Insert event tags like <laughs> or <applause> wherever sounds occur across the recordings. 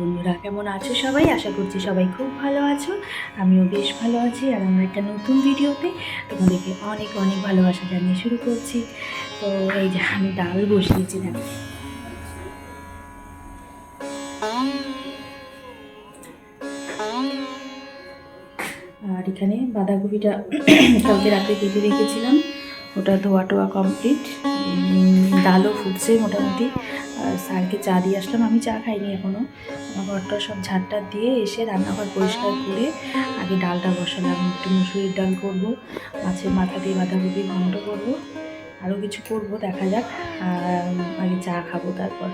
বন্ধুরা, কেমন আছো সবাই? আশা করছি সবাই খুব ভালো আছো। আমিও বেশ ভালো আছি আর আমার একটা নতুন ভিডিওতে তোমাদেরকে অনেক অনেক ভালোবাসা জানিয়ে শুরু করছি। তো এই যে আমি ডাল বসিয়েছি দেখো আর এখানে বাঁধাকপিটা কালকে রাতে কেটে রেখেছিলাম। ওটা ধোয়া টোয়া কমপ্লিট ডালও ফুটছে মোটামুটি। আর স্যারকে চা দিয়ে আসলাম। আমি চা খাইনি এখনও আমার ঘরটা সব ঝাড়টা দিয়ে এসে রান্নাঘর পরিষ্কার করে আগে ডালটা বসালাম। একটু মুসুরির ডাল করব, মাছের মাথা দিয়ে বাঁধাকপি ঘন্ট করব। আরও কিছু করব, দেখা যাক। আর আগে চা খাব তারপর।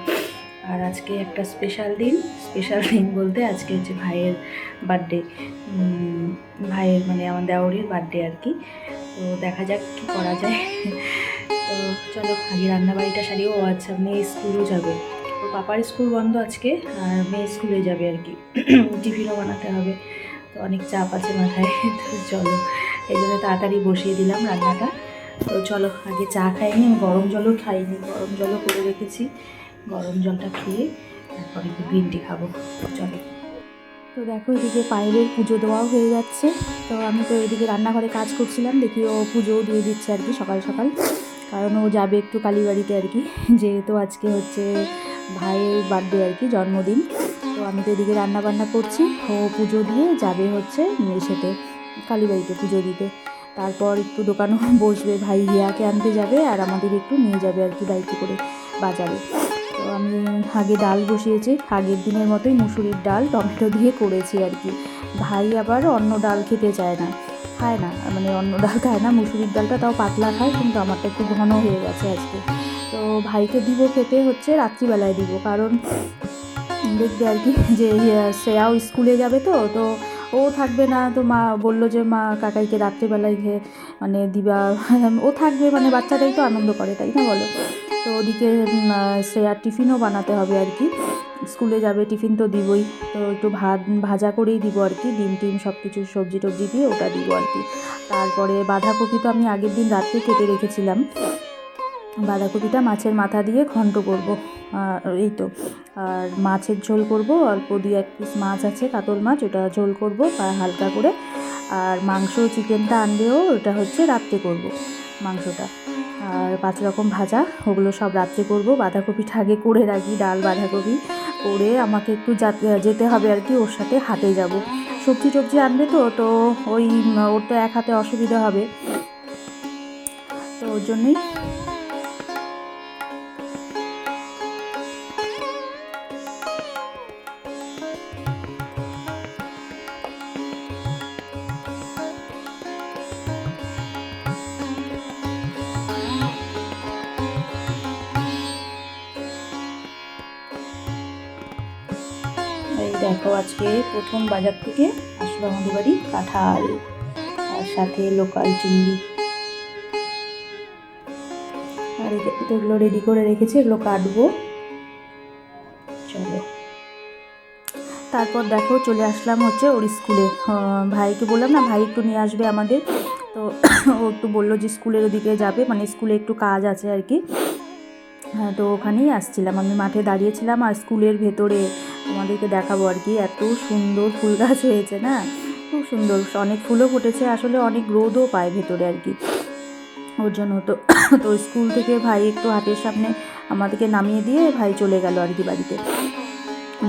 আর আজকে একটা স্পেশাল দিন স্পেশাল দিন বলতে আজকে হচ্ছে ভাইয়ের বার্থডে ভাইয়ের মানে আমার দেওরের বার্থডে আর কি। তো দেখা যাক কী করা যায়। তো চলো, আগে রান্নাবাড়িটা সারিও আচ্ছা মেয়ে স্কুলও যাবে। তো পাপার স্কুল বন্ধ আজকে, আর মেয়ে স্কুলে যাবে আর কি। টিফিনও বানাতে হবে। তো অনেক চাপ আছে মাথায়। তো চলো, এই জন্য তাড়াতাড়ি বসিয়ে দিলাম রান্নাটা। তো চলো, আগে চা খাইনি আমি গরম জলও খাইনি। গরম জলও করে রেখেছি। গরম জলটা খেয়ে তারপরে একটু গ্রিন খাব। চলো। তো দেখো এদিকে পায়েলের পুজো দেওয়াও হয়ে যাচ্ছে। তো আমি তো এদিকে রান্নাঘরে কাজ করছিলাম, দেখি ও পুজোও দিয়ে দিচ্ছে আর কি সকাল সকাল। কারণ ও যাবে একটু কালীবাড়িতে আর কি, যেহেতু আজকে হচ্ছে ভাইয়ের বার্থডে আর কি, জন্মদিন। তো আমি তো এদিকে রান্না বান্না করছি, ও পুজো দিয়ে যাবে হচ্ছে মেয়ের কালীবাড়িতে পুজো দিতে। তারপর একটু দোকানও বসবে, ভাই হিয়াকে আনতে যাবে আর আমাদের একটু নিয়ে যাবে আর কি বাইকে করে বাজারে। আমি আগে ডাল বসিয়েছি। আগের দিনের মতোই মুসুরির ডাল, টমেটো দিয়ে করেছি আর কি। ভাই আবার অন্য ডাল খেতে চায় না। খায় না মানে অন্য ডাল খায় না, মুসুরির ডালটা তাও পাতলা খায়, কিন্তু আমারটা একটু ঘন হয়ে গেছে আজকে। তো ভাইকে দিব খেতে হচ্ছে রাত্রিবেলায় দিব, কারণ দেখবে আর কি যে, শ্রেয়াও স্কুলে যাবে তো তো ও থাকবে না, তো মা বলল যে, মা, কাকাইকে রাত্রিবেলায় ঘে মানে দিবা। ও থাকবে মানে বাচ্চাটাই তো আনন্দ করে, তাই না বলো? তো ওদিকে শ্রেয়ার টিফিনও বানাতে হবে আর কি। স্কুলে যাবে, টিফিন তো দিবই। তো একটু ভাত, ভাজা করেই দিব আর কি। ডিম টিম সব কিছু সবজি টবজি দিয়ে ওটা দিব আর কি। তারপরে বাঁধাকপি তো আমি আগের দিন রাত্রে কেটে রেখেছিলাম। বাঁধাকপিটা মাছের মাথা দিয়ে ঘন্ট করব। এই তো। আর মাছের ঝোল করব। অল্প দুই এক পিস মাছ আছে, কাতল মাছ, ওটা ঝোল করব হালকা করে। আর মাংস, চিকেনটা আনলেও ওটা হচ্ছে রাত্রে করব মাংসটা। আর পাঁচ রকম ভাজা, ওগুলো সব রাত্রে করব। বাঁধাকপি আগে করে রাখি, ডাল, বাঁধাকপি করে আমাকে একটু যেতে হবে আর কি, ওর সাথে হাতে যাব। সবজি টবজি আনবে তো তো ওই, ওর তো এক হাতে অসুবিধা হবে। তো ওর জন্যই এই দেখো আজকে প্রথম বাজার থেকে আসলো আমাদের বাড়ি কাঁঠাল আর সাথে লোকাল চিংড়ি। আর এগুলো রেডি করে রেখেছি, এগুলো কাটবো। চলো। তারপর দেখো চলে আসলাম হচ্ছে ওর স্কুলে। ভাইকে বললাম না, ভাই একটু নিয়ে আসবে আমাদের। তো <coughs> ও একটু বলল যে স্কুলের ওদিকে যাবে মানে স্কুলে একটু কাজ আছে আর কি। হ্যাঁ তো ওখানেই আসছিলাম। আমি মাঠে দাঁড়িয়েছিলাম আর স্কুলের ভেতরে তোমাদেরকে দেখাবো আর কি। এত সুন্দর ফুল গাছ হয়েছে না? খুব সুন্দর। অনেক ফুলও ফুটেছে, আসলে অনেক রোদও পায় ভেতরে আর কি। ওর জন্য তো তো স্কুল থেকে ভাই একটু হাটের সামনে আমাদেরকে নামিয়ে দিয়ে ভাই চলে গেল আর কি বাড়িতে।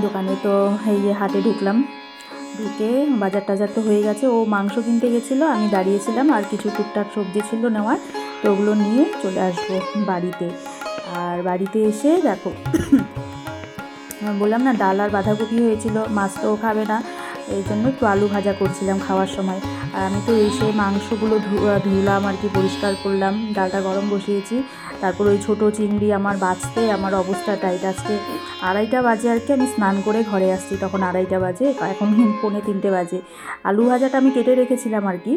দোকানে তো এই হাটে ঢুকলাম। ঢুকে বাজার টাজার তো হয়ে গেছে। ও মাংস কিনতে গেছিল, আমি দাঁড়িয়েছিলাম আর কিছু টুকটাক সবজি ছিল নেওয়ার, তো ওগুলো নিয়ে চলে আসব বাড়িতে। আর বাড়িতে এসে দেখো বললাম, না, ডাল আর বাঁধাকপি হয়েছিল, মাছ তো খাবে না। এই জন্য একটু আলু ভাজা করছিলাম খাওয়ার সময়। আর আমি তো এসে মাংসগুলো ধুলাম আর কি, পরিষ্কার করলাম। ডালটা গরম বসিয়েছি। তারপর ওই ছোটো চিংড়ি আমার বাঁচতে, আমার অবস্থা টাইট আজকে। আড়াইটা বাজে আর কি, আমি স্নান করে ঘরে আসছি। তখন আড়াইটা বাজে, এখন পৌনে তিনটে বাজে। আলু ভাজাটা আমি কেটে রেখেছিলাম আর কি।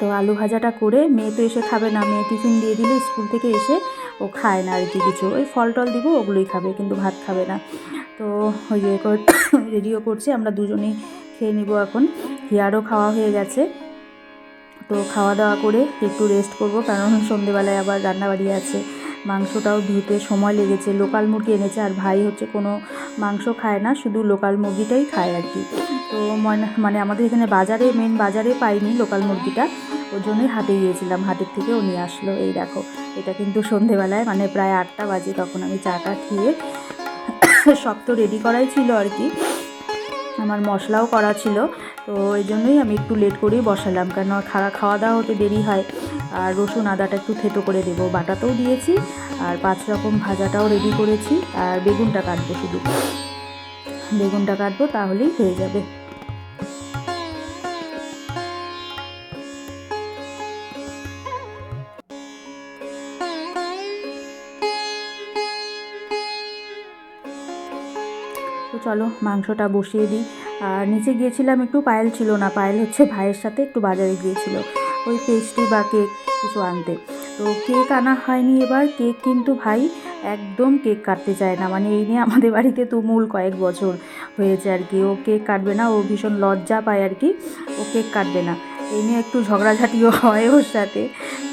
তো আলু ভাজাটা করে মেয়ে তো এসে খাবে না। মেয়ে টিফিন দিয়ে দিলে স্কুল থেকে এসে ও খায় না আর কি কিছু। ওই ফল টল দিব, ওগুলোই খাবে, কিন্তু ভাত খাবে না। তো ওই যে <coughs> রেডিও করছি, আমরা দুজনেই খেয়ে নিব এখন। হিয়ারও খাওয়া হয়ে গেছে। তো খাওয়া দাওয়া করে একটু রেস্ট করব, কারণ সন্ধেবেলায় আবার রান্নাবাড়ি আছে। মাংসটাও ধুতে সময় লেগেছে, লোকাল মুরগি এনেছে আর ভাই হচ্ছে কোনো মাংস খায় না, শুধু লোকাল মুরগিটাই খায় আর কি। তো মনে- আমাদের এখানে বাজারে মেন বাজারে পাইনি লোকাল মুরগিটা, ওর জন্যই হাটে গিয়েছিলাম, হাটের থেকে ও নিয়ে আসলো। এই দেখো, এটা কিন্তু সন্ধেবেলায় মানে প্রায় আটটা বাজে তখন আমি চাটা খেয়ে সব তো রেডি করাই ছিল আর কি। আমার মশলাও করা ছিল, তো এই জন্যই আমি একটু লেট করেই বসালাম কেন খাওয়া খাওয়া দাওয়া হতে দেরি হয়। আর রসুন আদাটা একটু থেতো করে দেবো বাটাতেও দিয়েছি, আর পাঁচ রকম ভাজাটাও রেডি করেছি, আর বেগুনটা কাটবো শুধু। বেগুনটা কাটবো, তাহলেই হয়ে যাবে। তো চলো মাংসটা বসিয়ে দিই। আর নিচে গিয়েছিলাম, একটু পায়েল ছিল না। পায়েল হচ্ছে ভাইয়ের সাথে একটু বাজারে গিয়েছিল, ওই পেস্ট্রি বা কেক কিছু আনতে। তো কেক আনা হয়নি এবার, কেক কিন্তু ভাই একদম কেক কাটতে চায় না। মানে এই নিয়ে আমাদের বাড়িতে তুমুল কয়েক বছর হয়েছে আর কি। ও কেক কাটবে না, ও ভীষণ লজ্জা পায় আর কি। ও কেক কাটবে না। এই নিয়ে একটু ঝগড়াঝাটিও হয় ওর সাথে।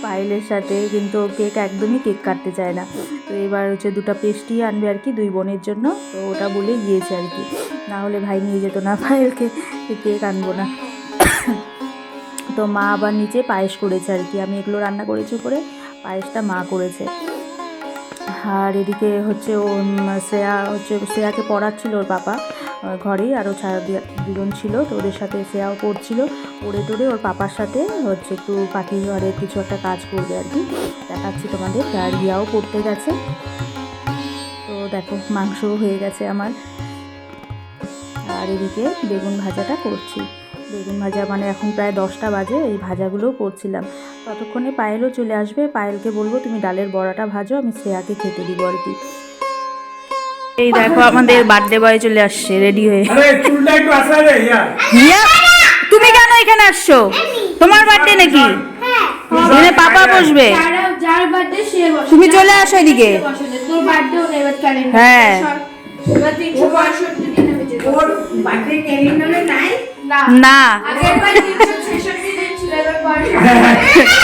পায়েলের সাথে, কিন্তু কেক একদমই কেক কাটতে চায় না। তো এবার হচ্ছে দুটো পেস্ট্রি আনবে আর কি, দুই বোনের জন্য। তো ওটা বলে গিয়েছে আর কি। না হলে ভাই নিয়ে যেত না পায়েলকে কেক আনব না। তো মা আবার নিচে পায়েস করেছে আর কি। আমি এগুলো রান্না করেছি করে পায়েসটা মা করেছে। আর এদিকে হচ্ছে ও শ্রেয়া হচ্ছে, শ্রেয়াকে পড়াচ্ছিল ওর পাপা ঘরেই আরও ছায়া দুজন ছিল, তো ওদের সাথে শ্রেয়াও পড়ছিল পড়ে টড়ে ওর পাপার সাথে হচ্ছে একটু পাখি ঘরের কিছু একটা কাজ করবে আর কি। দেখাচ্ছি তোমাদের আর রিয়াও পড়তে গেছে। তো দেখো, মাংসও হয়ে গেছে আমার। আর এদিকে বেগুন ভাজাটা করছি। বেগুন ভাজা মানে এখন প্রায় দশটা বাজে, এই ভাজাগুলোও করছিলাম। ততক্ষণে পায়েলও চলে আসবে। পায়েলকে বলব, তুমি ডালের বড়াটা ভাজো, আমি শ্রেয়াকে খেতে দিব আর কি। এই দেখো আমাদের বার্থডে বয় চলে আসছে রেডি হয়ে। আরে চুলটা একটু আসা রে ইয়ার তুমি কেন এখানে আসছো? তোমার বার্থডে নাকি? এখানে পাপা বসবে। যার বার্থডে সে বসে তুমি চলে আসো এদিকে না। হ্যাঁ। এবার <laughs>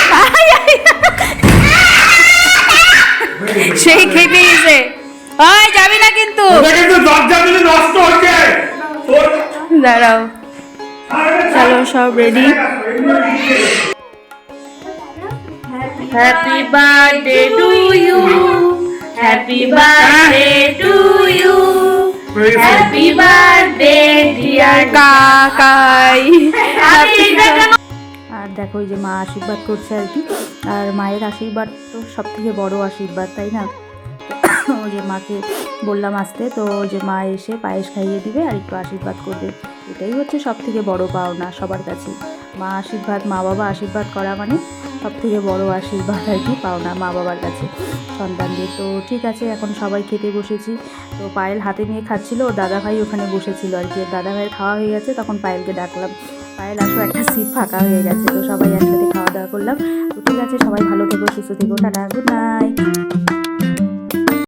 দাঁড়াও। চলো সব ready happy birthday to you happy birthday to you happy birthday dear কাকাই আর দেখো ওই যে মা আশীর্বাদ করছে আর কি। আর মায়ের আশীর্বাদ তো সব থেকে বড় আশীর্বাদ তাই না? ওই যে মাকে বললাম আসতে, তো ওই যে মা এসে পায়েস খাইয়ে দিবে আর একটু আশীর্বাদ করবে। এটাই হচ্ছে সব থেকে বড়ো পাওনা সবার কাছে। মা আশীর্বাদ, মা বাবা আশীর্বাদ করা মানে সব থেকে বড় আশীর্বাদ আর কি পাওনা মা বাবার কাছে, সন্তানদের। তো ঠিক আছে, এখন সবাই খেতে বসেছি। তো পায়েল হাতে নিয়ে খাচ্ছিল দাদা ভাই ওখানে বসেছিল আর কি। আর দাদা ভাইয়ের খাওয়া হয়ে গেছে, তখন পায়েলকে ডাকলাম। পায়েল, আসো, একটা সিট ফাঁকা হয়ে গেছে। তো সবাই একসাথে খাওয়া দাওয়া করলাম। তো ঠিক আছে, সবাই ভালো থেকো, সুস্থ থেকো, টাটা গুড নাইট